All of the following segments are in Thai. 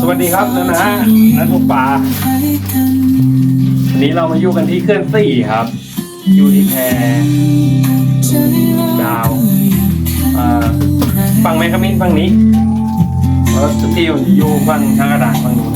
สวัสดีครับนะนะนัทุกปลาวันนี้เรามาอยู่กันที่เคลื่อนสี่ครับ อยู่ที่แพดาวฝั่งแมคคามินฟังนี้แล้วสตีลอยู่ฝั่งทางกระดานฝั่งนู้น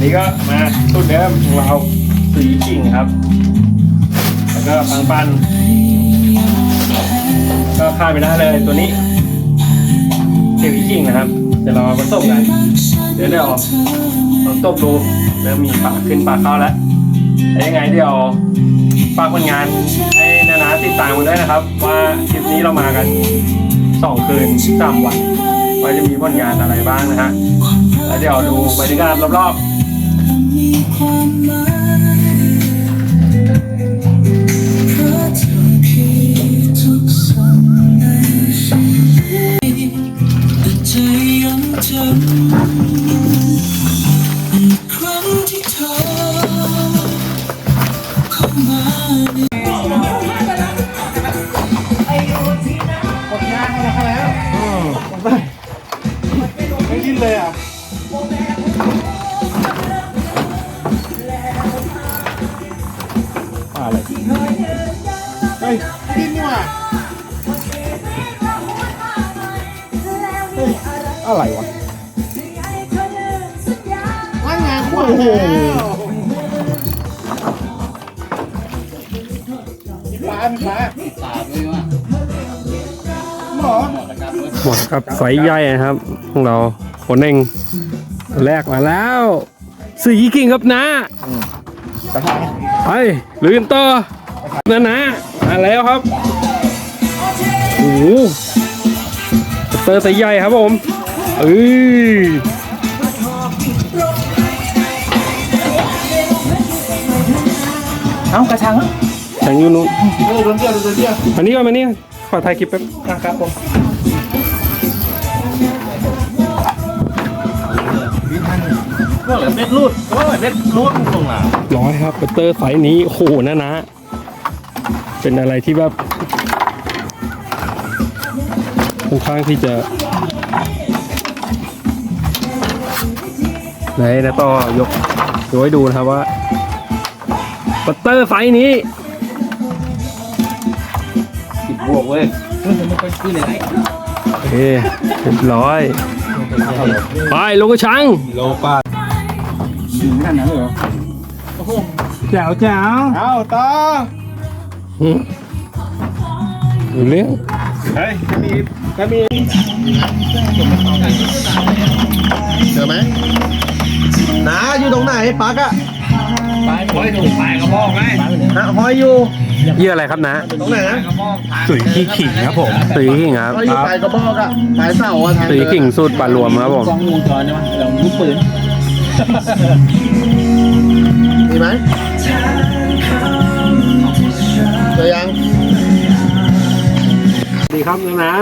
นี่ก็มาสุดเดิมของเรา สีกิ่งครับ แล้วก็ปังปัน ก็คาไม่ได้เลยตัวนี้เทวิกิ่งนะครับ เดี๋ยวเรามาผสมกัน เดี๋ยวเดี๋ยวลองตบดูเริ่มมีปากขึ้นปากเข้าแล้วยังไงเดี๋ยวฝากผลงานให้นานาติดตามกันด้วยนะครับ ว่าทริปนี้เรามากันสองคืนสามวันว่าจะมีผลงานอะไรบ้างนะฮะแล้วเดี๋ยวดูบรรยากาศรอบๆ ยังจำอีกครั้งที่เธอเข้ามาในไม่ดิ้นเลยอะอะไรเฮ้ยดิ้นนี่หว่าเฮ้ยอะไรวะ งานขวางแล้วปลาปลาหมอหมดครับไฟใหญ่นะครับของเราคนเองตัวแรกมาแล้วสีกิ่งครับนะกระถางไปลืมต่อนะนะมาแล้วครับโอ้โหเตอร์ไซส์ใหญ่ครับผมเอ้ย เอ้ากระชังแข่งอยู่นู้นเออโดนเดียวโดนเดียวมานี่ก่อนมานี่ขอถ่ายคลิปแป๊บนะครับผมก็เหลือเม็ดรูดก็เหลือเม็ดรูดลงมาร้อยครับเตอร์ไซส์นี้โอ้โหนะนะ เป็นอะไรที่แบบค่อนข้างที่จะไหนนะต่อยกยกให้ดูนะครับว่า ปัตเตอร์ไซส์นี้สิบบวกเว้ยไม่ค่อยขึ้นเลยโอเคเรียบร้อย ไปลงกระชังโลปาถึงขนาดนั้นเลยเหรอโอ้โหแจ๋วแจ๋วเอาต่อดูเรื่องเฮ้ยถ้ามีถ้ามีเจอไหมนาอยู่ตรงไหนปักอะ ไปห้อยถูกไปกระบอกไงนะห้อยอยู่เยี่ยอะไรครับนะตรงไหนนะกระบอกทางสุยขี้ขิงครับผมสุยขิงครับห้อยอยู่ปลายกระบอกอะปลายเสาอะทางสุยขิงสูตรปลารวมครับผมกล้องวงจรใช่ไหมเราลูกปืนมีไหมเจอยังสวัสดีครับนะนะ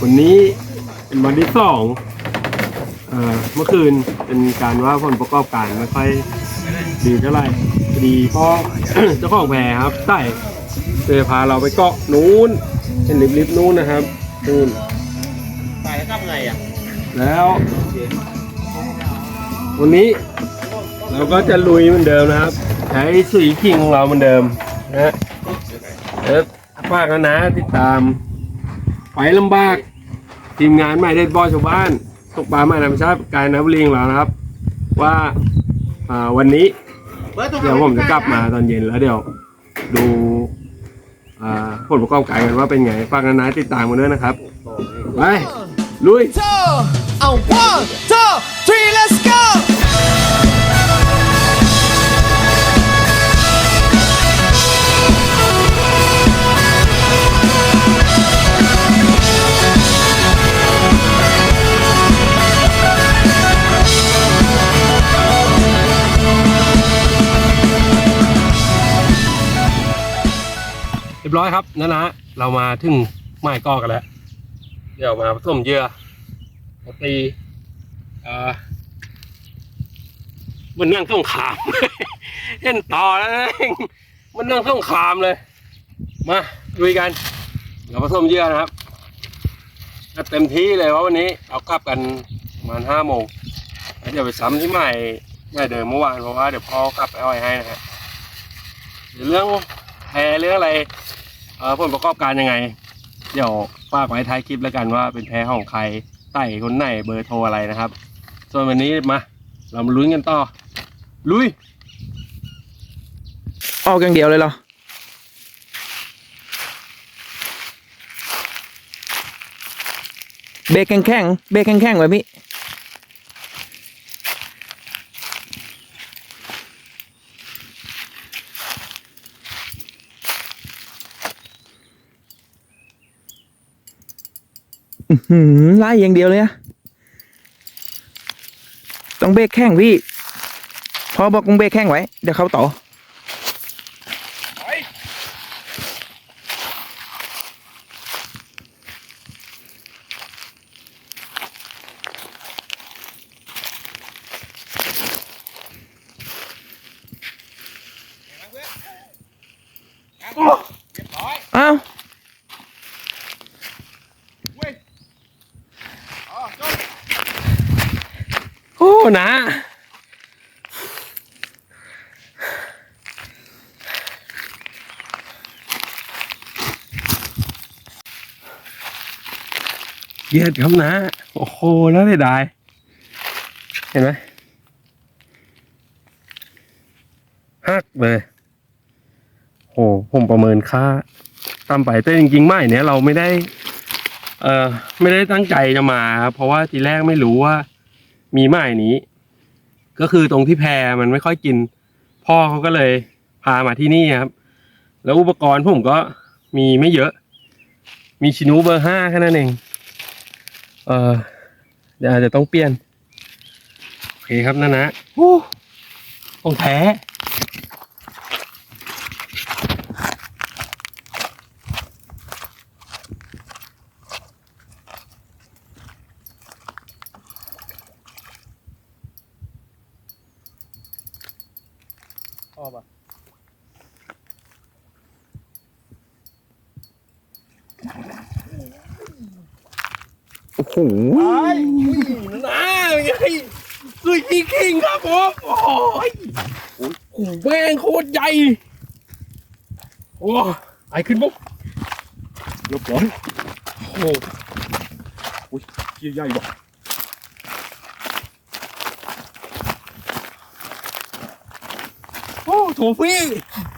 วันนี้เป็นวันที่สองเอ่อเมื่อคืนเป็นการว่าผลประกอบการไม่ค่อย ดีเท่าไหร่พอดีพ่อเจ้าของแพรครับใส่เจอพาเราไปเกาะนู้นเห็นริบๆนู้นนะครับนู้นไปทำไงอะแล้ว วันนี้ เราก็จะลุยเหมือนเดิมนะครับ ใช้สีขิงของเราเหมือนเดิมนะฮะเดี๋ยวฝากนะนะติดตาม ไปลำบาก ทีมงานใหม่เด็ดบอยชาวบ้านตกปลาใหม่ธรรมชาติกายนบุรีของเรานะครับ ว่า อ่าวันนี้เดี๋ยวผมจะกลับมาตอนเย็นแล้วเดี๋ยวดูอ่าผลประกอบการกันว่าเป็นไงฝากนะนะติดตามกันด้วยนะครับ ไป ลุย one two three let's ยบร้อยครับนะนะเรามาถึงไม้กอกันแล้ว เดี๋ยวมาผสมเยื่อมาตีมันนั่งส่งขามเห็นต่อแล้วนะมันนั่งส่งขามเลย มาดูกันเราผสมเยื่อนะครับเต็มที่เลยว่าวันนี้เอากลับกันประมาณห้าโมงเดี๋ยวไปซ้ำที่ใหม่ใหม่เดิมเมื่อวานเพราะว่าเดี๋ยวพ่อกลับไปอ้อยให้นะฮะเรื่องแพรเรื่องอะไร ผลประกอบการยังไง เดี๋ยวฝากไว้ท้ายคลิปแล้วกันว่าเป็นแพรของใครไต่คนไหนเบอร์โทรอะไรนะครับ ส่วนวันนี้มา เรามาลุ้นกันต่อ ลุย ออกอย่างเดียวเลยเหรอ เบรกแข็งๆเบรกแข็งๆไว้พี่ หือไล่อย่างเดียวเลยอะต้องเบรกแข้งพี่พอบอกมึงเบรกแข้งไว้ เดี๋ยวเขาต่อาวโอ้นะ เยียดครับนะ โอ้โหน่าเสียดาย เห็นไหมหักเลยโหผมประเมินค่าต่ำไปแต่จริงๆ ไม่เนี่ยเราไม่ได้ เอ่อไม่ได้ตั้งใจจะมาครับเพราะว่าทีแรกไม่รู้ว่า มีไม้นี้ ก็คือตรงที่แพรมันไม่ค่อยกิน พ่อเขาก็เลยพามาที่นี่ครับ แล้วอุปกรณ์ผมก็มีไม่เยอะ มีชินูเบอร์ห้าแค่นั้นเอง เออเดี๋ยวอาจจะต้องเปลี่ยน โอเคครับนะนะโอ้ของแท้ชอบอะ โอ้โห น้าเป็นไง สุดจริงครับผมโอ้ยโอ้โหแม่งโคตรใหญ่ โอ้ไอขึ้นปุ๊บเรียบร้อยโอ้โหอุ้ยเกี้ยใหญ่ว่ะโอ้โถฟี่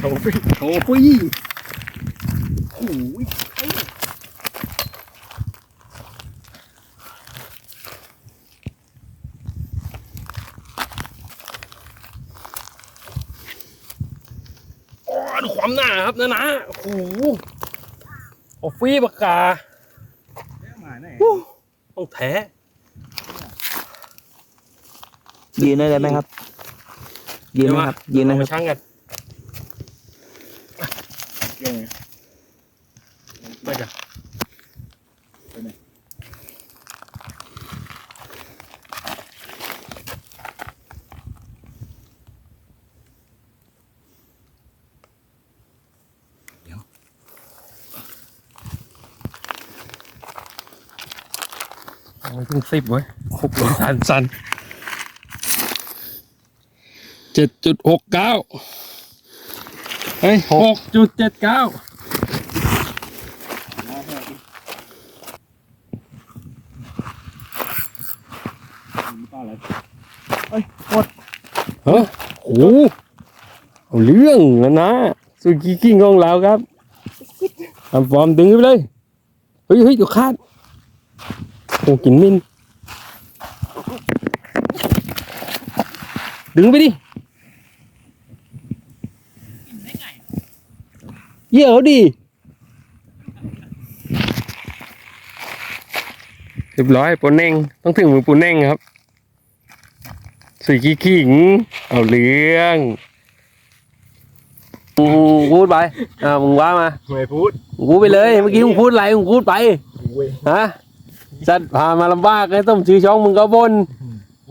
โถฟี่โถฟี่โอ้ย ดูความหนาครับนะนะโอ้โหโอ้ฟี่ปากกาโอ้ต้องแท้ยืนได้เลยไหมครับ ยืนไหมครับยืนนะคมารับช่างกันไม่ ไม่ถึงสิบเว้ยครบเลยสันสันเจ็ดจุดหกเก้าเฮ้ยหกจุดเจ็ดเก้าเฮ้ยโอ้โหเอาเรื่องนะนะสุกี้กิ้งของเราครับทำฟอร์มดึงขึ้นไปเลย เฮ้ยเฮ้ยเดี๋ยวคาด โอ้กินมินดึงไปดิเยี่ยวดิเรียบร้อยปูเน่งต้องถึงมือปูเน่งครับสุยขี้ขิง เอาเรื่องมึงพูดไปอ่ามึงว่ามาไม่พูดมึงพูดไปเลย เมื่อกี้มึงพูดอะไรมึงพูดไปฮะ สัตว์พามาลำบากไอ้ต้มชื่อช่องมึงก็บน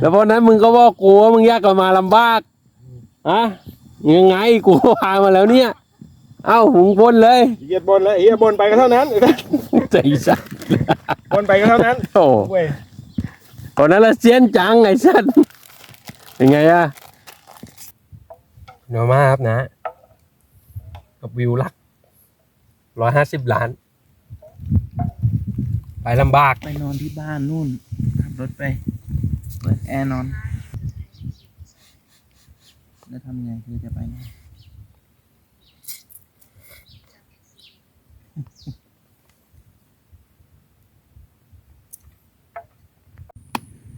แล้วเพราะนั้นมึงก็บอกกูว่ามึงอยากกลับมาลำบากฮะยังไงกูพามาแล้วเนี่ย เอ้ามึงบนเลยเฮียบนแล้วเฮียบนไปก็เท่านั้นใจสัตว์บนไปก็เท่านั้นโอ้เว้ยตอนนั้นละเซียนจังไอ้สัตว์เป็นไงอะนอมาครับนะ กับวิวหลักร้อยห้าสิบล้าน ไปลำบาก ไปนอนที่บ้านนู่นขับรถไป เปิดแอร์นอน แล้วทำไงคือจะไปไหน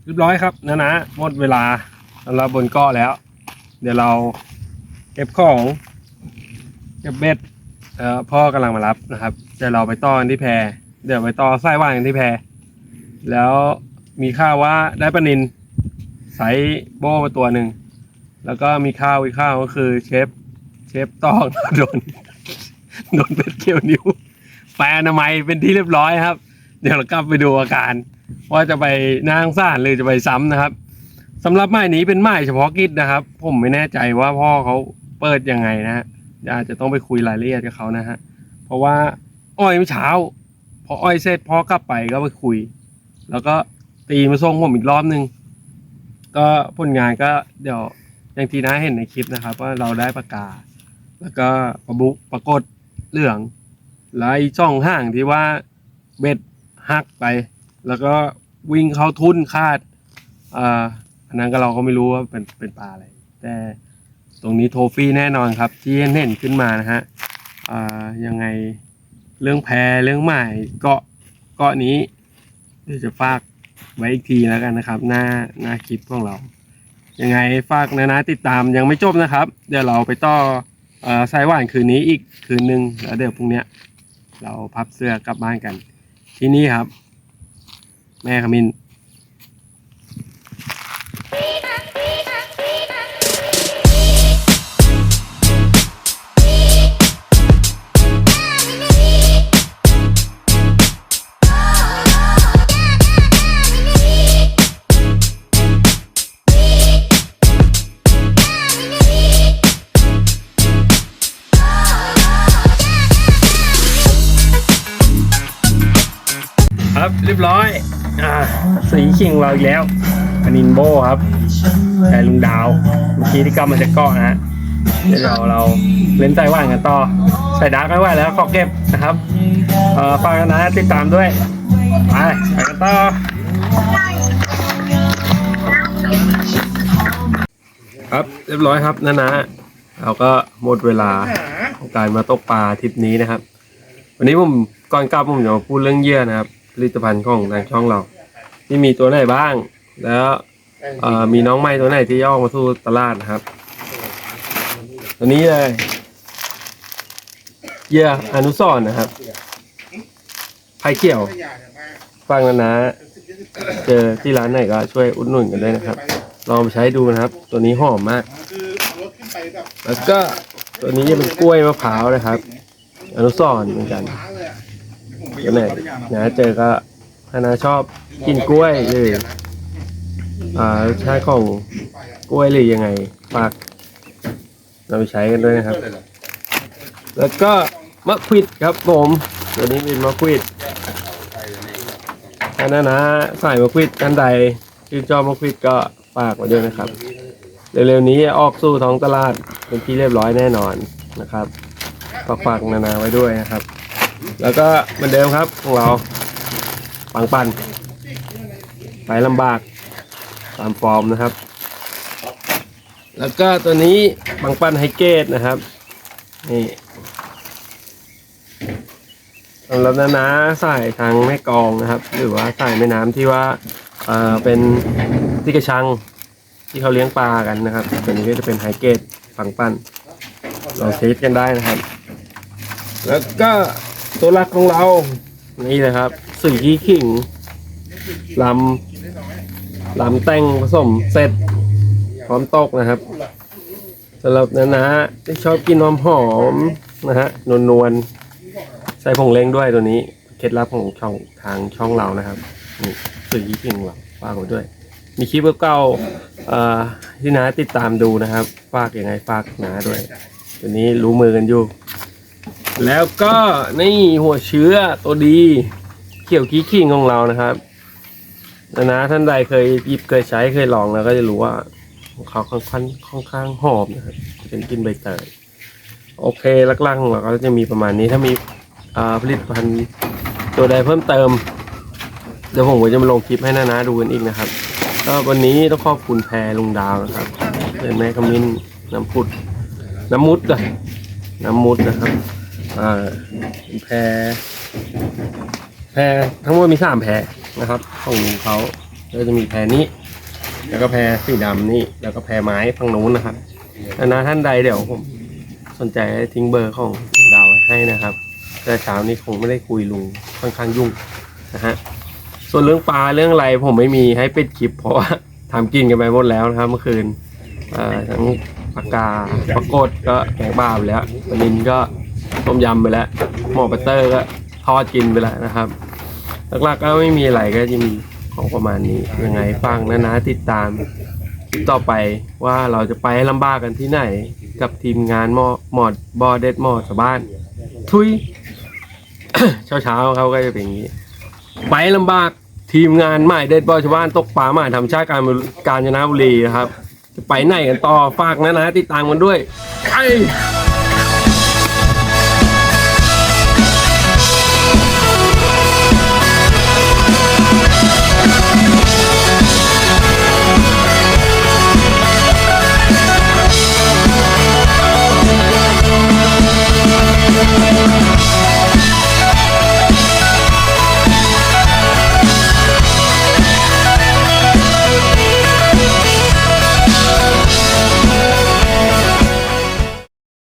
เรียบร้อยครับนะนะหมดเวลาสำหรับบนเกาะแล้ว เดี๋ยวเราเก็บของเก็บเบ็ดเอ่อพ่อกำลังมารับนะครับเดี๋ยวเราไปต่อกันที่แพ เดี๋ยวไปต่อไส้ว่างที่แพแล้วมีข้าวว่าได้ปลานินไซส์โบ้มาตัวหนึ่ง แล้วก็มีข้าวอีกข้าวก็คือเชฟ เชฟตองโดนโดนเป็ดเกี่ยวนิ้วแปลอนามัยเป็นที่เรียบร้อยครับ เดี๋ยวเรากลับไปดูอาการ ว่าจะไปนางซ่านหรือจะไปซ้ำนะครับสำหรับไม้นี้เป็นไม้เฉพาะกิจนะครับ ผมไม่แน่ใจว่าพ่อเขาเปิดยังไงนะฮะอาจจะต้องไปคุยรายละเอียดกับเขานะฮะเพราะว่าอ้อยเมื่อเช้า พออ้อยเสร็จพ่อกลับไปก็ไปคุย แล้วก็ตีมาส่งผมอีกรอบนึง ก็ผลงานก็เดี๋ยวอย่างที่น้าเห็นในคลิปนะครับ ว่าเราได้ปากกา แล้วก็ประบุปรากฏเหลืองแล้วไอ้ช่องห่างที่ว่าเบ็ดหักไป แล้วก็วิ่งเข้าทุ่นคาดอ่าอันนั้นก็เราก็ไม่รู้ว่าเป็นเป็นปลาอะไร แต่ตรงนี้โทฟี่แน่นอนครับ ที่เห็นขึ้นมานะฮะอ่ายังไง เรื่องแพเรื่องใหม่เกาะเกาะนี้เดี๋ยวจะฝากไว้อีกทีแล้วกันนะครับ หน้าหน้าคลิปของเรา ยังไงฝากนะนะติดตามยังไม่จบนะครับ เดี๋ยวเราไปต่อเอ่อสายหวานคืนนี้อีกคืนหนึ่งแล้วเดี๋ยวพรุ่งนี้เราพับเสื้อกลับบ้านกัน ที่นี่ครับ แม่ขมิน ร้อยอ่าสีขิงเราอีกแล้วอนินโบครับแต่ลุงดาวเมื่อกี้ที่กลับมาจากเกาะนะฮะเดี๋ยวเราเราเล่นไต้หวันกันต่อใส่ดาร์กไว้ไว้แล้วขอเก็บนะครับเอ่อฝากกันนะติดตามด้วยไปไปกันต่อครับเรียบร้อยครับนะนะเราก็หมดเวลาของการมาตกปลาทริปนี้นะครับ วันนี้ผมก่อนกลับผมจะมาพูดเรื่องเยื่อนะครับ ผลิตภัณฑ์ของทางช่องเรา ที่มีตัวไหนบ้าง แล้วเอ่อมีน้องใหม่ตัวไหนที่ย่ออกมาสู่ตลาดนะครับ ตัวนี้เลยเหยื่ออนุสรณ์นะครับไผ่เขียวฟังนะนะ เจอที่ร้านไหนก็ช่วยอุดหนุนกันด้วยนะครับ ลองไปใช้ดูนะครับ ตัวนี้หอมมาก แล้วก็ตัวนี้จะเป็นกล้วยมะพร้าวนะครับ อนุสรณ์เหมือนกัน ตัวไหนนะเจอก็ถ้านาชอบกินกล้วยหรืออ่ารสชาติของกล้วยหรือยังไงฝากเราไปใช้กันด้วยนะครับ แล้วก็มะขวิดครับผมตัวนี้เป็นมะขวิดถ้านานะใส่มะขวิดกันใดชื่นชอบมะขวิดก็ฝากไว้ด้วยนะครับ เร็วๆนี้ออกสู่ท้องตลาดเป็นที่เรียบร้อยแน่นอนนะครับฝากฝากนานาไว้ด้วยนะครับ แล้วก็เหมือนเดิมครับของเราปังปันไปลำบากตามฟอร์มนะครับ แล้วก็ตัวนี้ปังปันไฮเกตนะครับนี่สำหรับนานาสายทางแม่กองนะครับ หรือว่าใสายแม่น้ำที่ว่าเอ่อเป็นที่กระชังที่เขาเลี้ยงปลากันนะครับ ตัวนี้ก็จะเป็นไฮเกตฝังปันลองเทสกันได้นะครับ แล้วก็ ตัวหลักของเรา นี่นะครับสีขี้ขิงลำลำแต่งผสมเสร็จ พร้อมตกนะครับสำหรับนะนะที่ชอบกินหอมหอมๆนะฮะนวลนวลๆใส่ผงเล้งด้วยตัวนี้ เคล็ดลับของช่องทางช่องเรานะครับนี่สีขี้ขิงเราฝากไว้ด้วย มีคลิปเก่าๆที่น้าติดตามดูนะครับ ฝากยังไงฝากน้าด้วยตัวนี้รู้มือกันอยู่ แล้วก็นี่หัวเชื้อตัวดีเขียวกี้ขิงของเรานะครับนะนะท่านใดเคยหยิบเคยใช้เคยลองแล้วก็จะรู้ว่าของเขาค่อนข้างค่อนข้างหอมนะครับเป็นกลินใบเตยโอเคลักๆของเราก็จะมีประมาณนี้ถ้ามีผลิตภัณฑ์ตัวใดเพิ่มเติม เดี๋ยวผมก็จะมาลงคลิปให้นานาดูกันอีกนะครับก็วันนี้ต้องขอบคุณแพรลุงดาวนะครับเป็นแม่ขมิ้นน้ำพุดน้ำมุดก่อนน้ำมุดนะครับ อ่าแพรแพรทั้งหมดมีสามแพรนะครับของเขาก็จะมีแพรนี้ แล้วก็แพรสีดำนี่ แล้วก็แพรไม้ฝั่งนู้นนะครับนานาท่านใดเดี๋ยวผมสนใจทิ้งเบอร์ของดาวไว้ให้นะครับ แต่เช้านี้คงไม่ได้คุยลุงค่อนข้างยุ่งนะฮะส่วนเรื่องปลาเรื่องอะไรผมไม่มีให้ปิดคลิป เพราะว่าทำกินกันไปหมดแล้วนะครับ เมื่อคืนทั้งปากกาปลากดก็แกงบ้าไปแล้วปลานินก็ ต้มยำไปแล้วหม้อปัตเตอร์ก็ทอดกินไปแล้วนะครับหลักๆก็ไม่มีอะไรก็จะมีของประมาณนี้ยังไงฟังนะนะติดตามคลิปต่อไปว่าเราจะไปลำบากกันที่ไหน กับทีมงานหมอหมอดบอเด็ดหมอชาวบ้าน ทุย เช้าเช้าๆเขาก็จะเป็นอย่างนี้ ไปลำบากทีมงานใหม่เด็ดบอชาวบ้านตกปลาใหม่ทำชาติการการจนบุรีนะครับ จะไปไหนกันต่อฝากนะนะติดตามกันด้วยไป